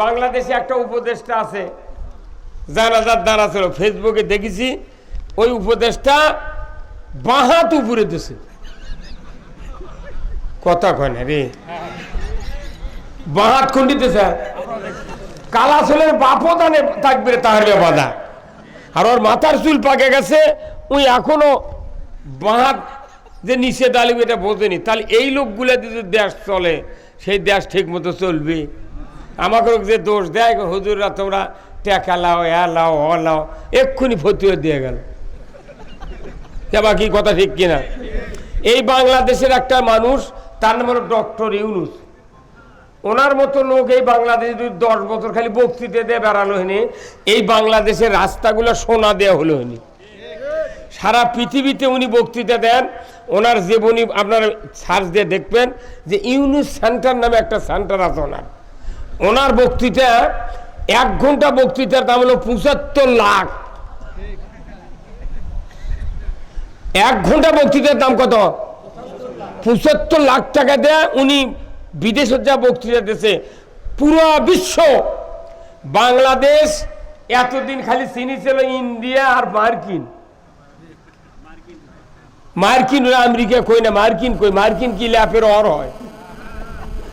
বাংলাদেশে একটা উপদেষ্টা আছে, জানাজার দ্বারা ছিল, ফেসবুকে দেখেছি, ওই উপদেশটা বাহাত উপরে দিছে। কথা কয় না রে। বাহাত খন্ডিতে স্যার কালা চুলের বাপও দানে থাকবে রে তাহলে বাধা। আর ওর মাথার চুল পাকে গেছে, ওই এখনও বাহাত যে নিষেধ আলিম এটা বোঝেনি। তাহলে এই লোকগুলো যদি দেশ চলে, সেই দেশ ঠিক মতো চলবে। আমাকে যে দোষ দেয় হুজুররা, তোমরা টেকা লাও, এ লাও অ লাও, এক্ষুনি ফতুয়া দিয়ে গেল। বাকি কথা ঠিক কিনা? এই বাংলাদেশের একটা মানুষ, তার নাম হলো ডক্টর ইউনুস। ওনার মতো লোক এই বাংলাদেশে যদি দশ বছর খালি বক্তৃতা দিয়ে বেড়ালো হয়নি এই বাংলাদেশের রাস্তাগুলো সোনা দেওয়া হলো হয়নি সারা পৃথিবীতে উনি বক্তৃতা দেন, ওনার জীবনী আপনারা সার্চ দিয়ে দেখবেন যে ইউনুস সেন্টার নামে একটা সেন্টার আছে ওনার। ওনার বক্তৃতা, এক ঘণ্টা বক্তৃতার দাম হলো পঁচাত্তর লাখ। এক ঘণ্টা বক্তৃতার দাম কত? পঁচাত্তর লাখ টাকা দেয় উনি বিদেশের যা বক্তৃতা দিয়েছে। পুরো বিশ্ব। বাংলাদেশ এতদিন খালি চিনি ছিল, ইন্ডিয়া আর মার্কিন। মার্কিন আমেরিকা কই না, মার্কিন কই, মার্কিন কি ল্যাপের অর হয়?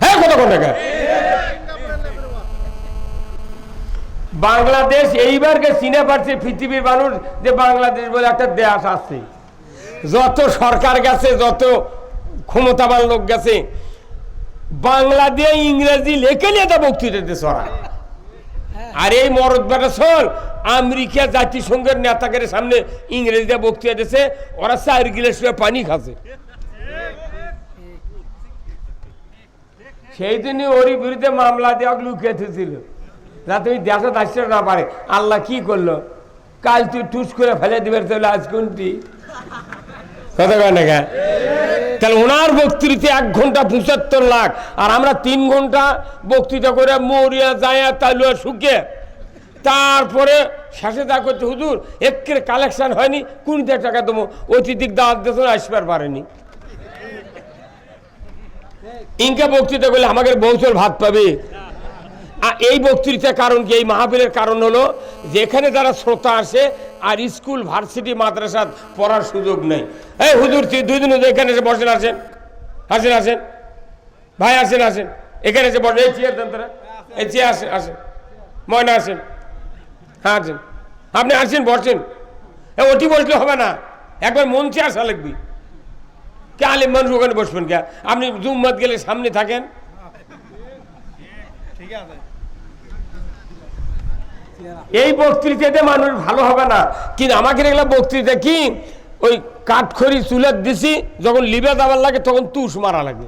হ্যাঁ কত কোন টাকা বাংলাদেশ এইবারকে চিনে পারছে, পৃথিবীর মানুষ যে বাংলাদেশ বলে একটা দেশ আছে। যত সরকার গেছে, যত ক্ষমতাবান লোক গেছে, বাংলা দিয়ে ইংরেজি লেখে নিয়ে তা বক্তৃতা দিতে ওরা। আর এই মরদ বেটা সল আমেরিকা জাতিসংঘের নেতাদের সামনে ইংরেজিতে বক্তৃতা দিতেছে, ওরা চার গিলাস পানি খাচ্ছে। সেই জন্য ওরই বিরুদ্ধে মামলা দেওয়া লুকিয়ে যাতে ওই দেশে আসতে না পারে। আল্লাহ কি করল? কাল তুই টুস করে ফেলে দিবে তাহলে আজ কোনটি? না? তাহলে ওনার বক্তৃতা এক ঘণ্টা পঁচাত্তর লাখ, আর আমরা তিন ঘণ্টা বক্তৃতা করে মরিয়া যায়া তালুয়া শুকে তারপরে শেষে যা করছে, হুজুর, একের কালেকশন হয়নি কুড়িতে টাকা দেবো। অতিথিক দাওয়াত দিয়েছিল আসবার পারেনি। ইনকা বক্তৃতা করলে আমাকে বৌচল ভাত পাবে। এই বক্তৃতার কারণ কি? এই মাহফিলের কারণ হলো যেখানে যারা শ্রোতা আসে আর স্কুল, ভার্সিটি, মাদ্রাসা পড়ার সুযোগ নেই। এই হুজুর দুই দিন এখানে এসে বসেন, আসেন। আসেন আসেন। ভাই, আসেন আসেন। এখানে এসে বসেন। এই চেয়ার দেন তারা। এই চেয়ার আসেন আসেন। ময়না, আসেন। হ্যাঁ আসেন। আপনি আসেন, বসেন। এ, ওটি বসলে হবে না। একবার মঞ্চে আসা লাগবে। কে আলিম মানুষ ওখানে বসবেন কে? আপনি জুম্মাত গেলে সামনে থাকেন। ঠিক আছে। এই বক্তৃতাতে মানুষ ভালো হবে না। কিন্তু আমাকে দেখলাম বক্তৃতা কি? ওই কাঠখড়ি চুলের দিছি, যখন লিবে যাবার লাগে তখন তুষ মারা লাগে।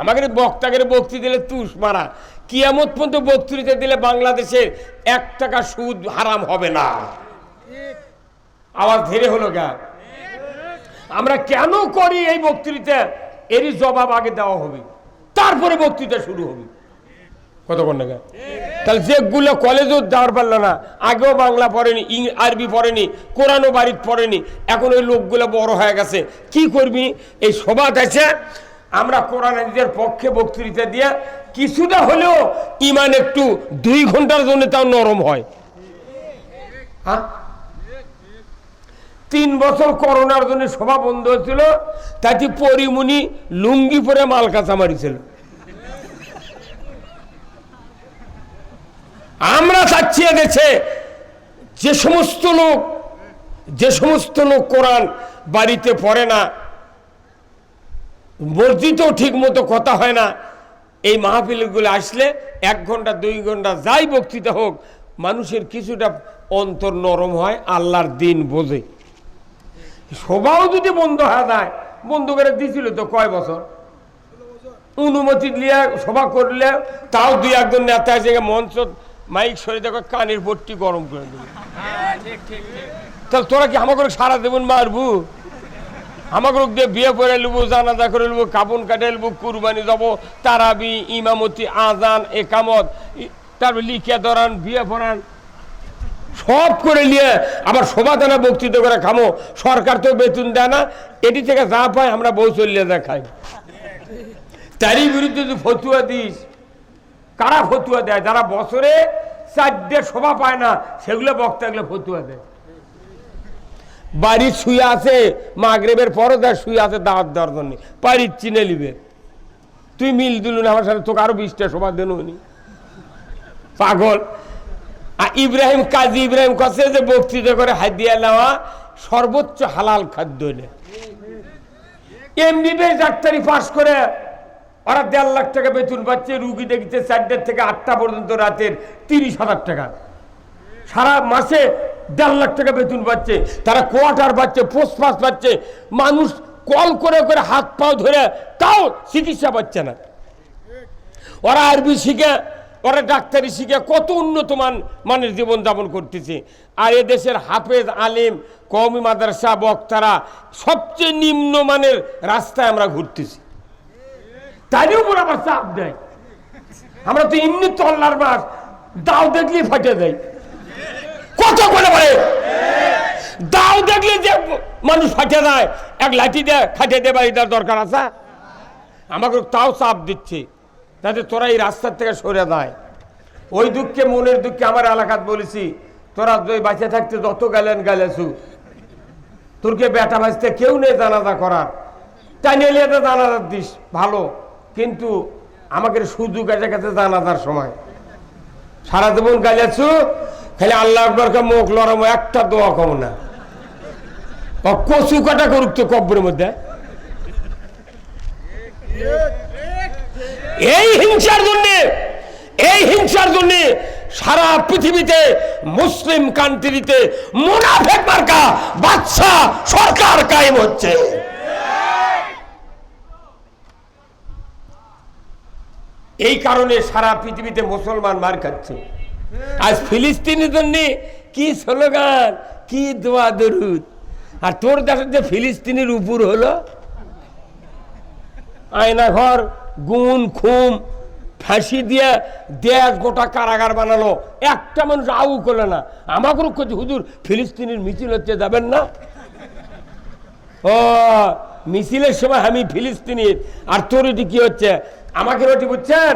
আমাকে বক্তাকে বক্তৃতা দিলে তুষ মারা। কিয়ামত পর্যন্ত বক্তৃতা দিলে বাংলাদেশে এক টাকা সুদ হারাম হবে না। আওয়াজ ধীরে হলো গা। আমরা কেন করি এই বক্তৃতা? এরই জবাব আগে দেওয়া হবে। তারপরে বক্তৃতা শুরু হবে। কতক্ষণ টাকা তাহলে যেগুলো কলেজও যাওয়ার পারল না, আগেও বাংলা পড়েনি আরবি পড়েনি, কোরআনও বাড়িতে পড়েনি, এখন ওই লোকগুলো বড় হয়ে গেছে। কি করবি? এই সভা আছে, আমরা কোরআন হাদিসের পক্ষে বক্তৃতা দিয়ে, কিছুটা হলেও ইমান একটু দুই ঘণ্টার জন্য তাও নরম হয়। হ্যাঁ? তিন বছর করোনার জন্য সভা বন্ধ হয়েছিল, তাতে পরিমণি লুঙ্গি পরে মাল কাঁচা মারিছিল আমরা চাচ্ছি দেশে যে সমস্ত লোক, যে সমস্ত লোক কোরআন বাড়িতে পড়ে না, মসজিদেও ঠিক মতো কথা হয় না, এই মাহফিলগুলো আসলে এক ঘণ্টা, দুই ঘণ্টা যাই বক্তৃতা হোক, মানুষের কিছুটা অন্তর নরম হয়, আল্লাহর দিন বোঝে। সবাও যদি বন্ধ হয়ে যায়, বন্ধ করে দিয়েছিল তো কয় বছর? অনুমতি নিয়ে সভা করলে তাও দুই একজন নেতা এসে মঞ্চ মাইক সরে দেখো, কানের ভর্তি গরম করে দেবে। তাহলে তোরা কি আমাকে সারা দেবন মারবু? আমাকে দিয়ে বিয়ে করে নেব, জানাজা করে নেব কাপন কাটে নেব, কুরবানি যাব তারাবি, ইমামতি, আজান, একামত তারপর লিখিয়া ধরান, বিয়ে পড়ান। সব করে নিয়ে আবার সমাধানা বক্তৃতা করে খামো। সরকার তো বেতন দেয় না, এটি থেকে যা পায় আমরা বউ চলিয়ে যা খাই। তারই বিরুদ্ধে যদি ফতুয়া দিস কারা ফতুয়া দেয়? যারা বছরে চারটে শোভা পায় না, সেগুলো বক্তাগুলো ফতুয়া দেয়। বাড়ির শুয়ে আছে, মাগরেবের পরও তার শুয়ে আছে দাওয়াত দেওয়ার জন্য। বাড়ির চিনে নিবে। তুই মিল দিলু না, আমার সাথে তোকে আরও বিশটা শোভা দেন পাগল। আর ইব্রাহিম কাজী ইব্রাহিম কাছে যে বক্তৃতা করে হাদিয়া নেওয়া সর্বোচ্চ হালাল খাদ্য নেই এমবিবিএস ডাক্তারি পাশ করে ওরা দেড় লাখ টাকা বেতন পাচ্ছে, রুগী দেখছে চারটের থেকে আটটা পর্যন্ত রাতের তিরিশ হাজার টাকা। সারা মাসে দেড় লাখ টাকা বেতন পাচ্ছে, তারা কোয়ার্টার পাচ্ছে, পোস্ট পাস পাচ্ছে, মানুষ কল করে করে হাত পাও ধরে তাও চিকিৎসা পাচ্ছে না। ওরা আরবি শিখে, ওরা ডাক্তারি শিখে কত উন্নত মান, মানের জীবনযাপন করতেছে। আর এ দেশের হাফেজ, আলিম, কওমি মাদ্রাসা, বক্তারা সবচেয়ে নিম্নমানের রাস্তায় আমরা ঘুরতেছি। তারই উপর আবার চাপ দেয়। আমরা তো এমনি তল্লার মাস দাও দেখলেই ফাটে দেয় কত করে বলে? দাও দেখলে যে মানুষ ফাটে দেয় এক লাঠি দেয় খাটে দেয় বাড়িটার দরকার আছে? আমাকে তাও চাপ দিচ্ছে, যাতে তোরা এই রাস্তার থেকে সরে দেয় ওই দুঃখে, মনের দুঃখে আমার এলাকাত বলেছি, তোরা ওই বাঁচে থাকতে যত গেলেন গেলেছু। তোরকে বেটা ভাজতে কেউ নেই জানাজা করার। তাই নিয়ে তো জানাজার দিস, ভালো। কিন্তু আমাকে সুযোগ আছে কাছে জানাজার সময়। সারা জীবন গাইলেছু খালি আল্লাহ আকবরকে মুখ লড়ামো একটা দোয়া কম না। কচু কাটা করুক তো কব্বরের মধ্যে। এই হিংসার জন্য, এই হিংসার জন্য সারা পৃথিবীতে, মুসলিম কান্ট্রিতে মুনাফেক মার্কা বাচ্চা সরকার কায়েম হচ্ছে। এই কারণে সারা পৃথিবীতে মুসলমান মার খাচ্ছে। আজ ফিলিস্তিনের জন্য কি স্লোগান, কি দোয়া দরুদ। আর তোর দেশের যে ফিলিস্তিনের উপর হলো আয়না ঘর গুণ, খুম, ফাঁসি দিয়ে দেশ গোটা কারাগার বানালো। একটা মানুষ আউ করল না। আমাকে করছে হুজুর, ফিলিস্তিনের মিছিল হচ্ছে, যাবেন না? ও, মিছিলের সময় আমি ফিলিস্তিনির। আর তোর এটি কি হচ্ছে? আমাকে রটি বুঝছেন?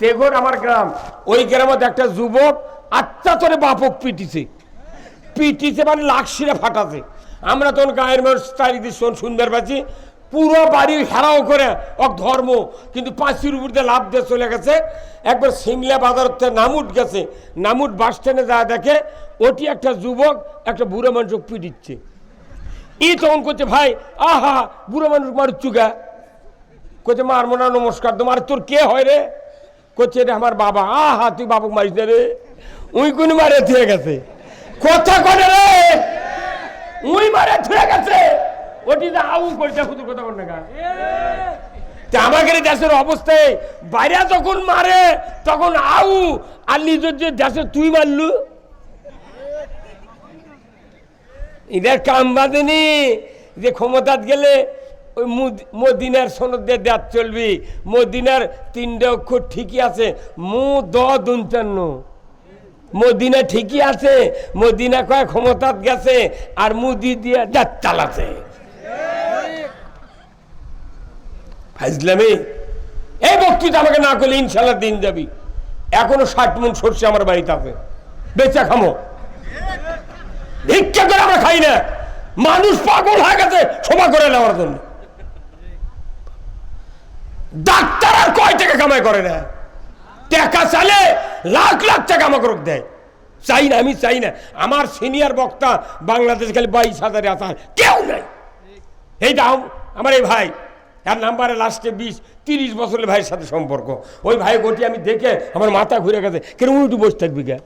তেঘর আমার গ্রাম। ওই গ্রামে একটা যুবক আত্মা তোরে বাপক পিটিছে। পিটিছে মানে লাকশিরে ফাটাছে। আমরা তখন গায়ের মানুষ চারিদিক সুন্দর পাচ্ছি পুরো বাড়ি হেরাও করে এক ধর্ম। কিন্তু পাঁচির উপর দিয়ে লাভ দিয়ে চলে গেছে। একবার সিমলা বাজার থেকে নামুট গেছে। নামুট বাস স্ট্যান্ডে যা দেখে ওটি একটা যুবক একটা বুড়ো মানুষ পিটিচ্ছে। ই তখন করছে, ভাই, আহা, বুড়ো মানুষ মারুচ্ছু গা করছে মারমো না নমস্কার তোমার তোর কে হয় রে? করছে রে আমার বাবা। আহা, তুই বাবুক মারিস না রে। উই কোন মারে থুয়ে গেছে। কথা করে রে? উই মারে থুয়ে গেছে। ওটি যে আউ করছে শুধু কথা বল তা আমাদের দেশের অবস্থায়, বাইরে যখন মারে, তখন আউ, আর নিজের যে দেশে তুই মারলু? এদের কাম বাঁধেনি, যে ক্ষমতাত গেলে ওই মুদ- মদিনার সনদ দিয়ে দেয়াত চলবি। মদিনার তিনটে অক্ষর ঠিকই আছে। মু, দ দুঞ্চান্ন মদিনা ঠিকই আছে। মদিনা কয় ক্ষমতাত গেছে আর মুদি দিয়ে দাঁত চালাছে। ফাইজলামি? এই বক্তৃতা আমাকে না করলে ইনশাল্লাহ দিন যাবি। এখনও ষাট মন সরষে আমার বাড়িতে আছে। বেচা খামো। ভিক্ষা করে আমরা খাই না। মানুষ পাগল হয়ে গেছে সভা করে নেওয়ার জন্য। ডাক্তার আর কয় টাকা কামাই করে না? টাকা চালে লাখ লাখ টাকা আমাকে দেয়। চাই না, আমি চাই না। আমার সিনিয়র বক্তা বাংলাদেশ খালি বাইশ হাজারে আসার কেউ নাই। এই দাও, আমার এই ভাই। তার নাম্বারে লাস্টে বিশ, তিরিশ বছরের ভাইয়ের সাথে সম্পর্ক। ওই ভাই গোটি আমি দেখে আমার মাথা ঘুরে গেছে। কেন উল্টু বসে থাকবি কে?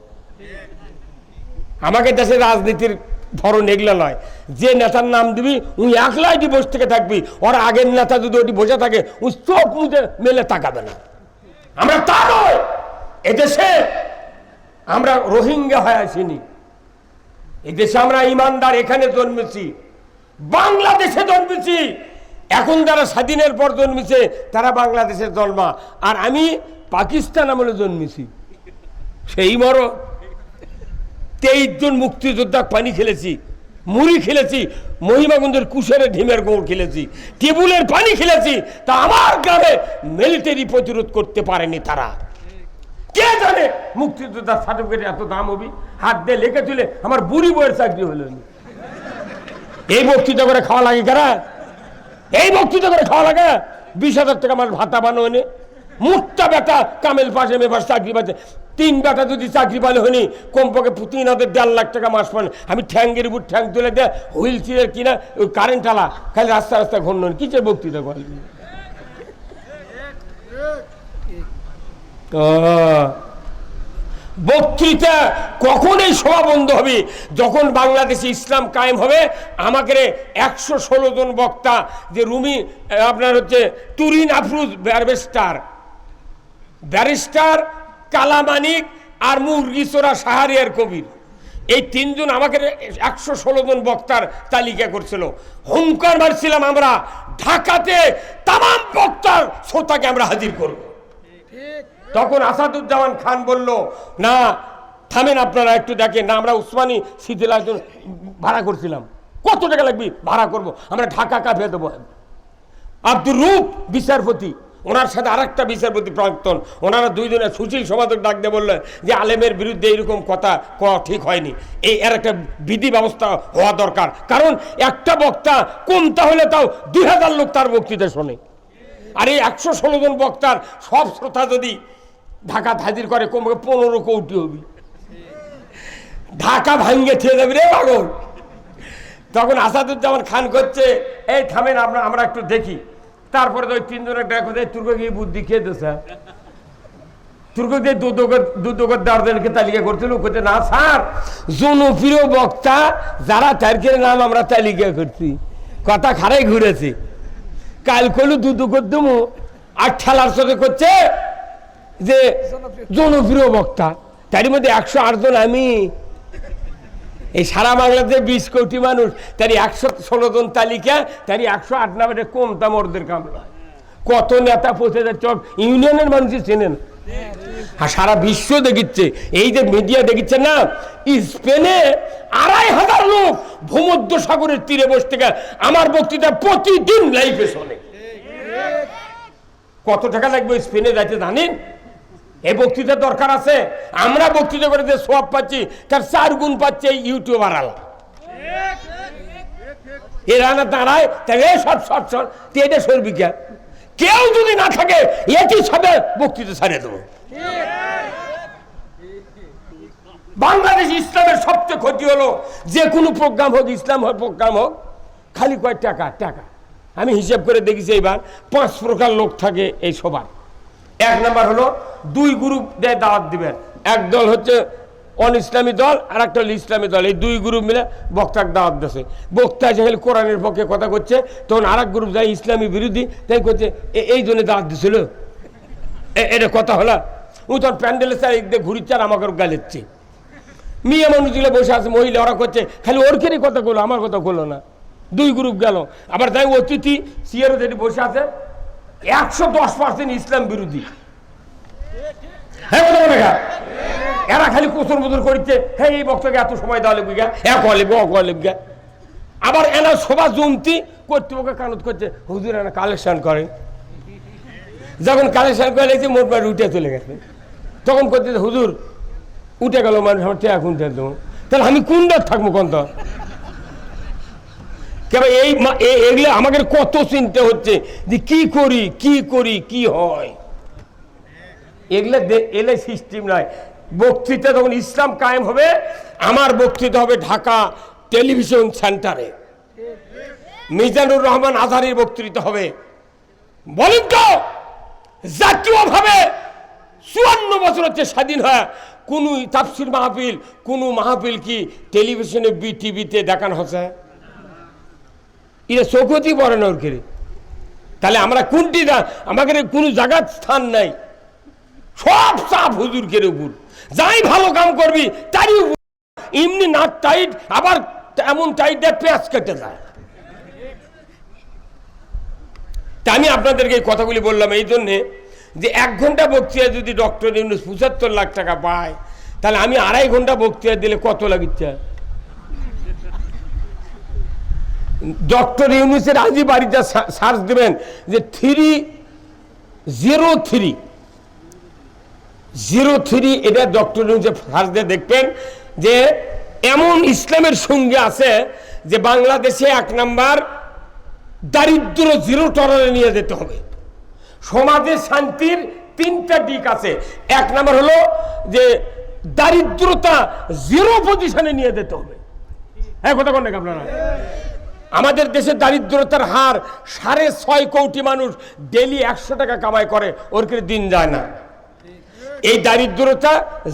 আমাকে দেশের রাজনীতির ধরন এগুলো নয় যে নেতার নাম দিবি উনি একলাই এটি বসে থেকে থাকবি। ওর আগের নেতা যদি ওটি বসে থাকে উনি চোখ মুখে মেলে তাকাবে না। আমরা তা নয়, এদেশে আমরা রোহিঙ্গা হয়ে আসিনি। এদেশে আমরা ইমানদার, এখানে জন্মেছি। বাংলাদেশে জন্মেছি। এখন যারা স্বাধীনের পর জন্মেছে, তারা বাংলাদেশের জন্মা। আর আমি পাকিস্তান আমলে জন্মেছি। সেই মরো তেইশ জন মুক্তিযোদ্ধা পানি খেলেছি, মুড়ি খেলেছি মহিমাগঞ্জের কুশের ঢিমের গোড় খেলেছি, টেবুলের পানি খেলেছি, তা আমার গ্রামে মিলিটারি প্রতিরোধ করতে পারেনি তারা। কে জানে মুক্তিযোদ্ধার সার্টিফিকেট এত দাম হবি? হাত দিয়ে লেখে তুলে আমার বুড়ি বইয়ের চাকরি হলো। এই বক্তৃতা করে খাওয়া লাগে কারা? এই বক্তৃতা করে খাওয়া লাগে? বিশ হাজার টাকা আমার ভাতা বানো এনে মুখটা বেটা কামেল পাশে মেপাশ চাকরি পাচ্ছে। তিন বেটা যদি চাকরি পালে হয়নি, কমপক্ষে তিন হাজার দেড় লাখ টাকা মাস পান। আমি ঠ্যাঙ্গের উপর ঠ্যাং তুলে দেয়, হুইল চেয়ার কিনা, ওই কারেন্ট আলা, খালি রাস্তা রাস্তা ঘন্ডন কিসের বক্তৃতা করে? বক্তৃতা কখনই সভা বন্ধ হবে। যখন বাংলাদেশে ইসলাম কায়েম হবে, আমাকে একশো ষোলো জন বক্তা, যে রুমি আপনার হচ্ছে তুরিন আফরুজ ব্যারিস্টার। ব্যারিস্টার কালামানিক আর মুরগিচোরা সাহারিয়ার কবির। এই তিনজন আমাকে একশো ষোলো জন বক্তার তালিকা করছিল। হুঙ্কার মারছিলাম আমরা। ঢাকাতে তাম বক্তার শ্রোতাকে আমরা হাজির করব। তখন আসাদুজ্জামান খান বলল, না, থামেন আপনারা একটু দেখেন। না, আমরা উসমানী শীতল একজন ভাড়া করছিলাম। কত টাকা লাগবে? ভাড়া করব। আমরা ঢাকা কাঁপিয়ে দেবো আব্দুর রূপ, বিচারপতি। ওনার সাথে আরেকটা বিচারপতি প্রাক্তন, ওনারা দুইজনের সুশীল সমাজক ডাক দিয়ে বললেন যে আলেমের বিরুদ্ধে এরকম কথা কওয়া ঠিক হয়নি। এই, এর একটা বিধি ব্যবস্থা হওয়া দরকার। কারণ একটা বক্তা কম তাহলে তাও দুই হাজার লোক তার বক্তৃতা শোনে। আর এই একশো ষোলো জন বক্তার সব শ্রোতা যদি ঢাকা হাজির করে কমকে পনেরো কৌটি হবি। ঢাকা ভাঙ্গে খেয়ে যাবি রে পাগল। তখন আসাদুজ্জামান খান করছে, এই থামেন, আমরা আমরা একটু দেখি। তারপরে তো ওই তিনজনের যে তুর্ক গিয়ে বুদ্ধি খেয়ে তুর্ক দিয়ে দুদকের দার্জনকে তালিকা করছিল? করছে না স্যার জনপ্রিয় বক্তা যারা তারকের নাম আমরা তালিকা করছি। কথা খারাই ঘুরেছে। কাল কলু দুদকের দমু আর ঠেলার সাথে করছে যে জনপ্রিয় বক্তা। তার মধ্যে একশো আটজন আমি এই সারা বাংলাতে বিশ কোটি মানুষ, তারই একশো ষোলো জন তালিকা, তারই একশো আট নামে কম তামরদের কামলা কত নেতা পৌঁছে যাচ্ছে ইউনিয়নের মানুষই চেনেন। আর সারা বিশ্ব দেখিচ্ছে, এই যে মিডিয়া দেখিচ্ছে না, স্পেনে আড়াই হাজার লোক ভূমধ্য সাগরের তীরে বসে থেকে আমার বক্তৃতা প্রতিদিন লাইফে শোনে। কত টাকা লাগবে স্পেনে যাইতে জানেন? এই বক্তৃতার দরকার আছে। আমরা বক্তৃতা করে যে সব পাচ্ছি, তার চার গুণ পাচ্ছে ইউটিউবার আলা দাঁড়ায় তাহলে সব সব সব এটা কেউ যদি না থাকে সাথে বক্তৃতা ছাড়িয়ে দেবো। বাংলাদেশ ইসলামের সবচেয়ে ক্ষতি হলো, যে কোনো প্রোগ্রাম হোক, ইসলাম হোক, প্রোগ্রাম হোক, খালি কয় টাকা টাকা। আমি হিসেব করে দেখেছি এইবার, পাঁচ প্রকার লোক থাকে এই সবার। এক নাম্বার হলো দুই গ্রুপ দিয়ে দাওয়াত দিবেন। এক দল হচ্ছে অন ইসলামী দল আর একটা হলো ইসলামী দল। এই দুই গ্রুপ মিলে বক্তার দাওয়াত দিয়েছে বক্তা যেখানে কোরআনের পক্ষে কথা করছে তখন আর গ্রুপ যায় ইসলামী বিরোধী, তাই করছে "এ- এই জন্য দাওয়াত দিছিল। এটা কথা হলো। ও তখন প্যান্ডেলের স্যার এক দিয়ে ঘুরিচ্ছে আর আমাকে গালেচ্ছে মেয়ে মানুষগুলো বসে আছে, মহিলা ওরা করছে, খালি ওরকেরই কথা বলো আমার কথা বলো না। দুই গ্রুপ গেল। আবার তাই অতিথি সিয়ারও যেটি বসে আছে একশো দশ পার্সেন্ট ইসলাম বিরোধী। হ্যাঁ? এরা খালি কোচর মোচর করছে হ্যাঁ এই বক্তকে এত সময় দেওয়া লিখবি গা। এক লিখবে অক লিখবে গা। আবার এনা সভা জমতি কর্তৃপক্ষ কানত করছে। হুজুর এনা কালেকশন করে। যখন কালেকশন করে লেগেছে মোটমাট উঠে চলে গেছে। তখন করতে হুজুর, উঠে গেল মানুষ, আমার টেয়া কোনটা তাহলে আমি কোনটা থাকব কোন তো কেন এই এগুলো আমাকে কত চিন্তা হচ্ছে যে কি করি কি করি, কি হয়? এগুলো এলে সিস্টেম নয় বক্তৃতা যখন ইসলাম কায়েম হবে, আমার বক্তৃতা হবে ঢাকা টেলিভিশন সেন্টারে মিজানুর রহমান আজহারির বক্তৃতা হবে। বলেন তো, জাতীয়ভাবে চুয়ান্ন বছর হচ্ছে স্বাধীন হয় কোন তাফসির মাহফিল, কোন মাহফিল কি টেলিভিশনে বি টিভিতে দেখানো হচ্ছে? এটা চৌকতি পড়ে না ওর। তাহলে আমরা কোনটি না আমাদের কোনো জায়গার স্থান নাই। সব চাপ হুজুরকের উপর। যাই ভালো কাম করবি, তারই উপর। এমনি নাক টাইট আবার এমন টাইট দেয় পেঁয়াজ কেটে যায়। তা আমি আপনাদেরকে এই কথাগুলি বললাম এই জন্যে যে এক ঘণ্টা বক্তৃতা যদি ডক্টর ইউনুস পঁচাত্তর লাখ টাকা পায়, তাহলে আমি আড়াই ঘণ্টা বক্তৃতা দিলে কত লাগিচ্ছে? ডক্টর ইউনুসের আজই বাড়িতে সার্চ দেবেন যে three zero three zero three এটা ডক্টর নিউজে ফার্স্ট দিয়ে দেখবেন যে এমন ইসলামের সঙ্গে আছে যে বাংলাদেশে এক নাম্বার দারিদ্র জিরো টলারে নিয়ে যেতে হবে। সমাজে শান্তির তিনটা দিক আছে। এক নাম্বার হলো যে দারিদ্রতা জিরো পজিশনে নিয়ে যেতে হবে। হ্যাঁ কথা কোন আপনারা? আমাদের দেশে দারিদ্রতার হার সাড়ে ছয় কোটি মানুষ ডেলি একশো টাকা কামাই করে, ওর করে দিন যায় না। এই দারিদ্রতা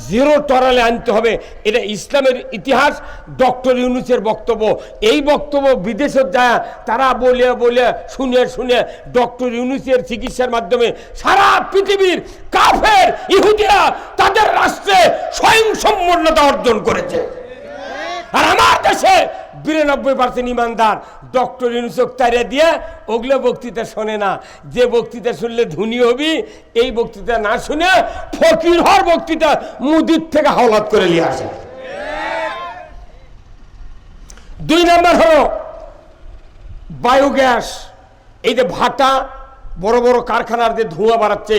জিরো টরালে আনতে হবে। এটা ইসলামের ইতিহাস, ডক্টর ইউনুসের বক্তব্য। এই বক্তব্য বিদেশে যায়, তারা বলে বলে শুনে শুনে ডক্টর ইউনুসের চিকিৎসার মাধ্যমে সারা পৃথিবীর কাফের, ইহুদিরা তাদের রাষ্ট্রে স্বয়ং সম্পূর্ণতা অর্জন করেছে। আর আমার দেশে বিরানব্বই পার্সেন্ট ইমানদার। ডক্টর ইউনুসক তারিয়া দিয়ে ওগুলো বক্তৃতা শোনে না। যে বক্তৃতা শুনলে ধনী হবি, এই বক্তৃতা না শুনে ফকির হর বক্তৃতা মুদির থেকে হাওলাত করে নিয়ে আসে। দুই নম্বর হলো বায়োগ্যাস, এই যে ভাটা বড় বড় কারখানার যে ধোঁয়া বাড়াচ্ছে,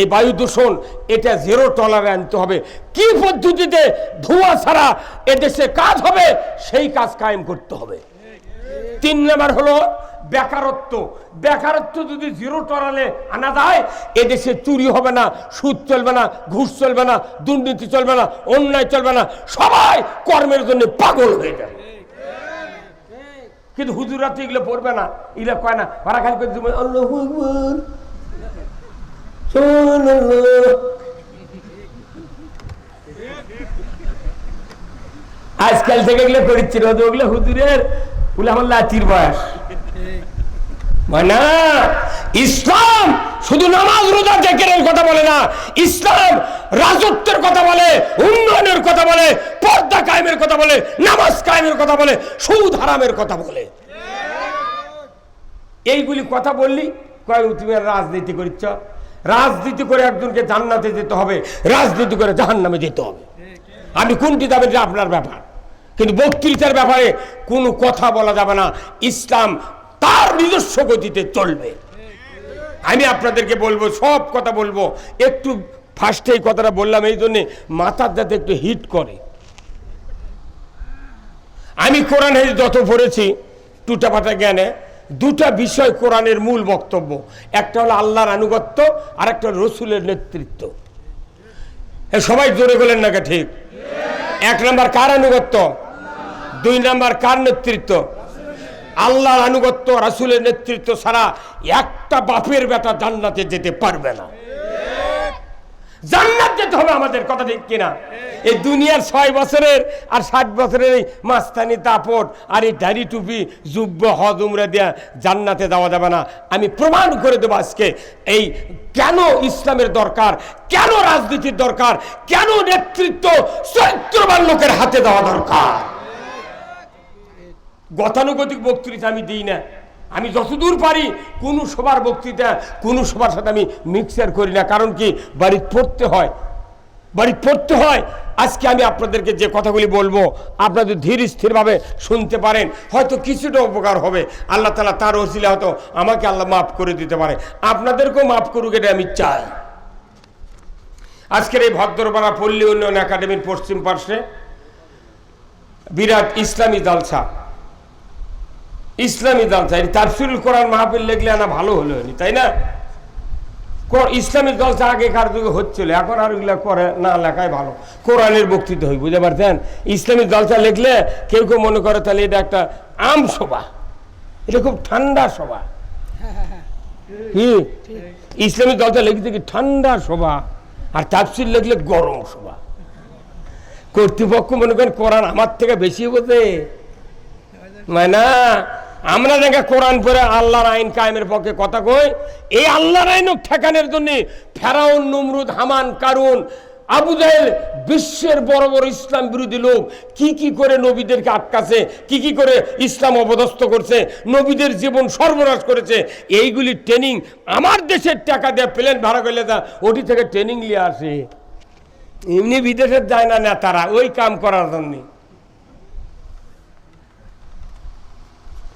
এই বায়ু দূষণ, এটা জিরো টলারে আনতে হবে। কি পদ্ধতিতে ধোঁয়া ছাড়া এদেশে কাজ হবে, সেই কাজ কায়েম করতে হবে। তিন নাম্বার হলো বেকারত্ব। বেকারত্ব যদি জিরো টলারে আনা যায়, এদেশে চুরি হবে না, সুদ চলবে না, ঘুষ চলবে না, দুর্নীতি চলবে না, অন্যায় চলবে না, সবাই কর্মের জন্য পাগল হয়ে যাবে। কিন্তু হুজুরা তো এগুলো পড়বে না। এগুলো কয় না? ওরা খালি করে আল্লাহু আজকাল থেকে এগুলো করিচ্ছিল ওগুলো হুজুরের ওগুলো আমার লাচির বয়স মানে ইসলাম শুধু নামাজ, রোজা কথা বলে না। ইসলাম রাজত্বের কথা বলে, উন্নয়নের কথা বলে। পর্দা কায়েমের কথা বলে, নামাজ কায়েমের কথা বলে, সুদ হারামের কথা বলে। এইগুলি কথা বললি, কয় তুমি রাজনীতি করিচ্ছ? রাজনীতি করে একজনকে জান্নাতে যেতে হবে, রাজনীতি করে জাহান্নামে যেতে হবে। আমি কোনটি যাবে যে আপনার ব্যাপার। কিন্তু বক্তৃতার ব্যাপারে কোনো কথা বলা যাবে না। ইসলাম তার নিজস্ব গতিতে চলবে। আমি আপনাদেরকে বলব, সব কথা বলব। একটু ফার্স্টে এই কথাটা বললাম, এই জন্যে মাথার যাতে একটু হিট করে। আমি কোরআন হাদিস যত পড়েছি টুটা পাটা জ্ঞানে, দুটা বিষয় কোরআনের মূল বক্তব্য। একটা হলো আল্লাহর আনুগত্য আর একটা হলো রসুলের নেতৃত্ব। সবাই জোরে বলেন নাকি ঠিক? এক নাম্বার কার আনুগত্য? দুই নাম্বার কার নেতৃত্ব? আল্লাহর আনুগত্য, রাসুলের নেতৃত্ব ছাড়া একটা বাপের বেটা জান্নাতে যেতে পারবে না। জান্নাত যেতে হবে আমাদের, কথা ঠিক কিনা? এই দুনিয়ার ছয় বছরের আর ষাট বছরের এই মাস্তানি তাপট আর এই দাড়ি টুপি যুব্য হজ, উমরে দেয়া জান্নাতে যাওয়া যাবে না। আমি প্রমাণ করে দেবো আজকে এই কেন ইসলামের দরকার, কেন রাজনীতির দরকার, কেন নেতৃত্ব চরিত্রবান লোকের হাতে দেওয়া দরকার? গতানুগতিক বক্তৃতা আমি দিই না। আমি যতদূর পারি কোনো সবার বক্তৃতা, কোনো সবার সাথে আমি মিক্সার করি না। কারণ কি? বাড়ি পড়তে হয়। বাড়ি পড়তে হয়। আজকে আমি আপনাদেরকে যে কথাগুলি বলব আপনাদের ধীর স্থিরভাবে শুনতে পারেন, হয়তো কিছুটা উপকার হবে। আল্লাহ তালা তার ওসিলা হয়তো আমাকে আল্লাহ মাফ করে দিতে পারে। আপনাদেরকেও মাফ করুক, এটা আমি চাই। আজকের এই ভদ্রপাড়া পল্লী উন্নয়ন একাডেমির পশ্চিম পার্শ্বে বিরাট ইসলামী জালসা। ইসলামী জালসা তাফসিরুল কোরআন মাহফিল লেগলে আনা ভালো হলো, তাই না? কো- ইসলামী জলসা আগেকার যুগে হচ্ছিল, এখন আর ওগুলা করে না লেখাই ভালো। কোরআনের বক্তৃতা হই বুঝতে পারছেন? ইসলামী জলসা লিখলে কেউ কেউ মনে করে তাহলে এটা একটা আম সভা। এটা খুব ঠান্ডা সভা। কি? ইসলামী জলসা লিখতে কি ঠান্ডা সভা, আর তাপসির লিখলে গরম সভা। কর্তৃপক্ষ মনে করেন কোরআন আমার থেকে বেশি বোঝে। মানে আমরা দেখা কোরআন পরে আল্লাহর আইন কায়েমের পক্ষে কথা কই? এই আল্লাহর আইন ঠেকানোর জন্য ফেরাউন, নমরুদ, হামান, কারুন, আবু জাহেল বিশ্বের বড় বড় ইসলাম বিরোধী লোক কি কি করে নবীদেরকে আটকাছে, কি কি করে ইসলাম অপদস্থ করছে, নবীদের জীবন সর্বনাশ করেছে, এইগুলি ট্রেনিং আমার দেশের টাকা দিয়ে প্লেন ভাড়া করলে তা ওটি থেকে ট্রেনিং নিয়ে আসে। এমনি বিদেশের যায় না নেতারা, ওই কাম করার জন্যে।